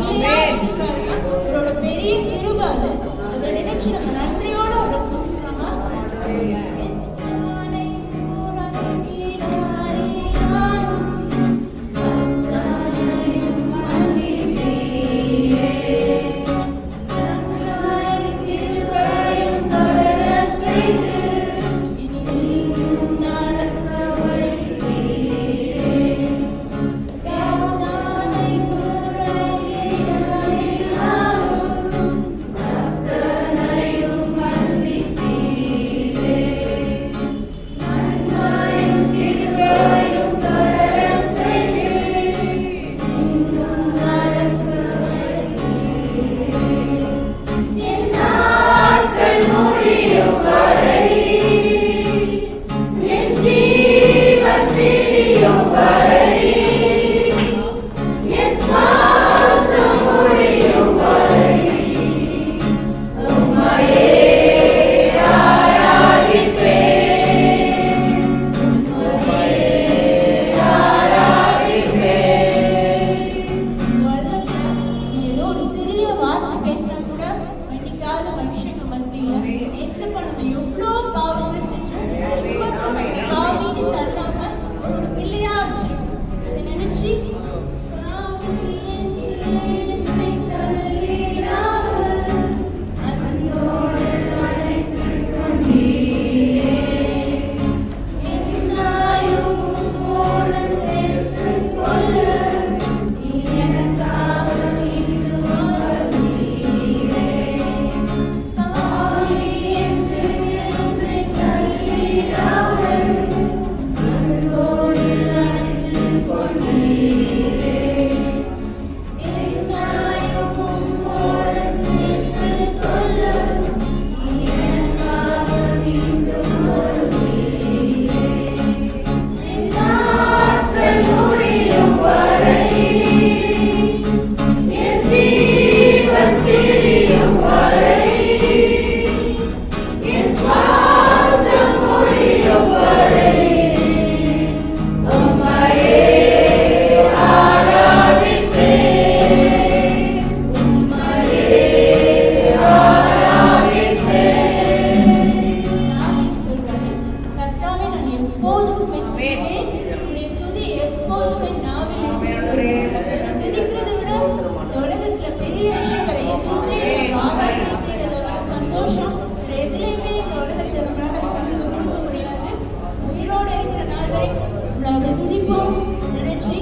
அவரோட பெரிய கிருப அது. அதை நினைச்சு நம்ம நன்றியோட அவரை எப்போதும் நீ துதி எப்போதும் துதிக்கிறத விட உலகத்துல பெரிய விஷயம் சந்தோஷம். எதுலையுமே இந்த உலகத்தை முடியாது. உயிரோடு இருக்கிற நாள் வரைக்கும் நம்மளோட துதிப்போம். நினைச்சு